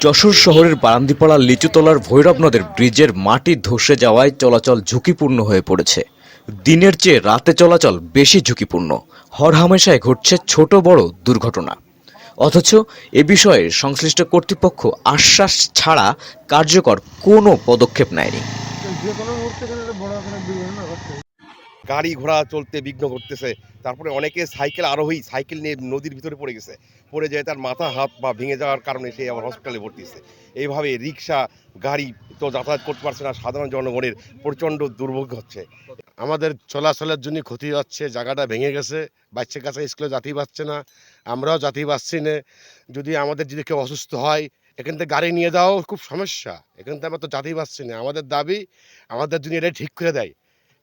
যশোর শহরের বারান্দিপাড়া লিচুতলার ভৈরব নদের ব্রিজের মাটি ধসে যাওয়ায় চলাচল ঝুঁকিপূর্ণ হয়ে পড়েছে। দিনের চেয়ে রাতে চলাচল বেশি ঝুঁকিপূর্ণ। হরহামেশায় ঘটছে ছোট বড় দুর্ঘটনা। অথচ এ বিষয়ে সংশ্লিষ্ট কর্তৃপক্ষ আশ্বাস ছাড়া কার্যকর কোনো পদক্ষেপ নেয়নি যে কোনো মুহূর্তে এখানে একটা বড় আকারের দুর্ঘটনা ঘটছে গাড়ি ঘোড়া চলতে বিঘ্ন ঘটতেছে। তারপরে অনেকে সাইকেল আরোহী, সাইকেল নিয়ে নদীর ভিতরে পড়ে গেছে। পড়ে যায় তার মাথা, হাত বা ভেঙে যাওয়ার কারণে সে আবার হসপিটালে ভর্তি হচ্ছে এইভাবে রিক্সা, গাড়ি তো যাতায়াত করতে পারছে না, সাধারণ জনগণের প্রচণ্ড দুর্ভোগ হচ্ছে। আমাদের চলাচলের জন্য ক্ষতি হচ্ছে, জায়গাটা ভেঙে গেছে বাচ্চা কাছে স্কুলে যাতেই পাচ্ছে না, আমরাও যাতেই পাচ্ছি না। যদি আমাদের যদি কেউ অসুস্থ হয়, এখান থেকে গাড়ি নিয়ে যাওয়াও খুব সমস্যা। এখান থেকে আমরা তো যাতেই পাচ্ছি না। আমাদের দাবি, আমাদের জন্য এটা ঠিক করে দেয়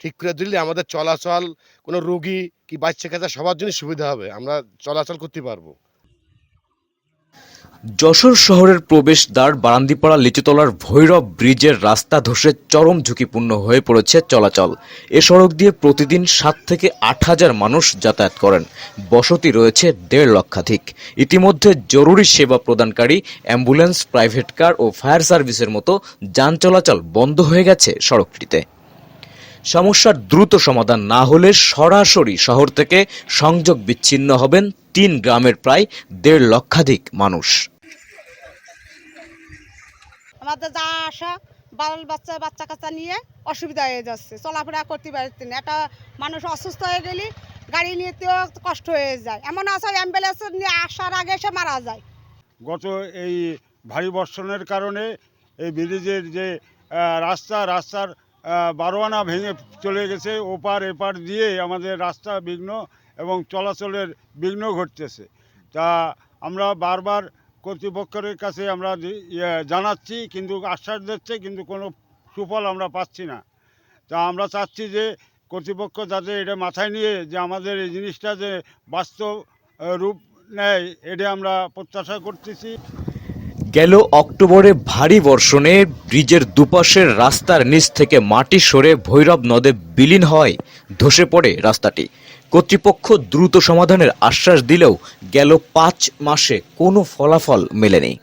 ঠিক করে দিলে আমাদের চলাচল, কোনো রোগী কি বাচ্চা কাছে সবার জন্য সুবিধা হবে। আমরা চলাচল করতে পারব। যশোর শহরের প্রবেশদ্বার বারান্দিপাড়া লিচুতলার ভৈরব ব্রিজের রাস্তা ধসে চরম ঝুঁকিপূর্ণ হয়ে পড়েছে চলাচল। এ সড়ক দিয়ে প্রতিদিন সাত থেকে আট হাজার মানুষ যাতায়াত করেন। বসতি রয়েছে দেড় লক্ষাধিক। ইতিমধ্যে জরুরি সেবা প্রদানকারী, অ্যাম্বুলেন্স, প্রাইভেট কার ও ফায়ার সার্ভিসের মতো যান চলাচল বন্ধ হয়ে গেছে সড়কটিতে। সমস্যার দ্রুত সমাধান না হলে সরাসরি শহর থেকে সংযোগ বিচ্ছিন্ন হবেন তিন গ্রামের প্রায় দেড় লক্ষাধিক মানুষ। আমাদের যা আসা বাল বাচ্চা বাচ্চা কাচ্চা নিয়ে অসুবিধা হয়ে যাচ্ছে চলাফেরা করতে পারছি না। একটা মানুষ অসুস্থ হয়ে গেলে গাড়ি নিতেও কষ্ট হয়ে যায়। এমন আছে অ্যাম্বুলেন্স নিয়ে আসার আগে সে মারা যায়। গত এই ভারী বর্ষণের কারণে এই ব্রিজের যে রাস্তা রাস্তার বারোয়ানা ভেঙে চলে গেছে, ওপার এপার দিয়ে আমাদের রাস্তা বিঘ্ন এবং চলাচলের বিঘ্ন ঘটতেছে। তা আমরা বারবার কর্তৃপক্ষের কাছে আমরা ইয়ে জানাচ্ছি, কিন্তু আশ্বাস দিচ্ছে, কিন্তু কোনো সুফল আমরা পাচ্ছি না। তা আমরা চাচ্ছি যে কর্তৃপক্ষ যাতে এটা মাথায় নিয়ে যে আমাদের এই জিনিসটা যে বাস্তব রূপ নেয়, এটা আমরা প্রত্যাশা করতেছি। গেল অক্টোবরে ভারী বর্ষণে ব্রিজের দুপাশের রাস্তার নিচ থেকে মাটি সরে ভৈরব নদে বিলীন হয়, ধসে পড়ে রাস্তাটি। কর্তৃপক্ষ দ্রুত সমাধানের আশ্বাস দিলেও গেল পাঁচ মাসে কোনো ফলাফল মেলেনি।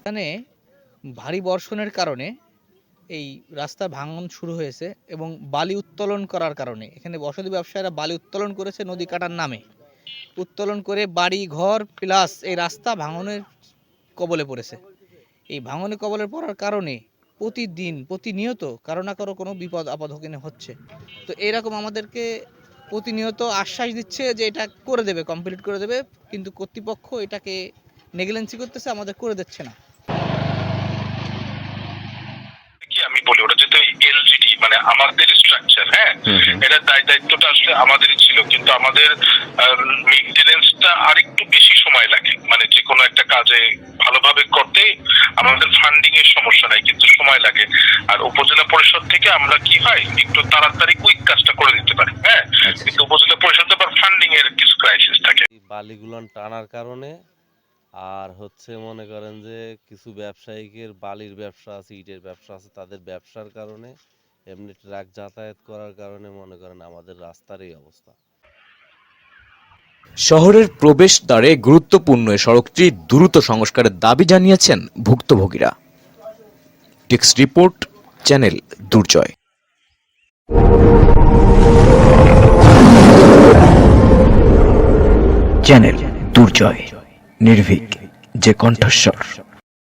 এখানে ভারী বর্ষণের কারণে এই রাস্তা ভাঙন শুরু হয়েছে এবং বালি উত্তোলন করার কারণে। এখানে বসতি ব্যবসায়ীরা বালি উত্তোলন করেছে নদী কাটার নামে। উত্তোলন করে বাড়ি, ঘর, প্লাস এই রাস্তা ভাঙনের কবলে পড়েছে। এই ভাঙনের কবলে পড়ার কারণে প্রতিদিন প্রতিনিয়ত কারও না কারও কোনো বিপদ আপদ ওখানে হচ্ছে। তো এরকম আমাদেরকে প্রতিনিয়ত আশ্বাস দিচ্ছে যে এটা করে দেবে কমপ্লিট করে দেবে। কিন্তু কর্তৃপক্ষ এটাকে নেগলেন্সি করতেছে আমাদের করে দিচ্ছে না। আমি বলি ওটা যেহেতু এলজিডি মানে আমাদের স্ট্রাকচার হ্যাঁ? এটার দায় দায়িত্বটা আসলে আমাদেরই ছিল কিন্তু আমাদের মেনটেনেন্সটা আরেকটু বেশি সময় লাগে। মানে যে কোনো একটা কাজে ভালোভাবে করতে আমাদের ফান্ডিং এর সমস্যা নাই কিন্তু সময় লাগে। আর উপজেলা পরিষদ থেকে আমরা কি হয় একটু তাড়াতাড়ি কুইক কাজটা করে দিতে পারি হ্যাঁ? কিন্তু উপজেলা পরিষদ আবার ফান্ডিং এর কিছু ক্রাইসিস থাকে। বালিগুলন টানার কারণে আর হচ্ছে মনে করেন যে কিছু ব্যবসায়িকের বালির ব্যবসা আছে ইটের ব্যবসা আছে তাদের ব্যবসার কারণে এমনি ট্রাক যাতায়াত করার কারণে মনে করেন আমাদের রাস্তার এই অবস্থা। শহরের প্রবেশদ্বারে গুরুত্বপূর্ণ এ সড়কটি দ্রুত সংস্কারের দাবি জানিয়েছেন ভুক্তভোগীরা। Text report, channel Durjoy. Channel Durjoy, নির্ভীক যে কণ্ঠস্বর।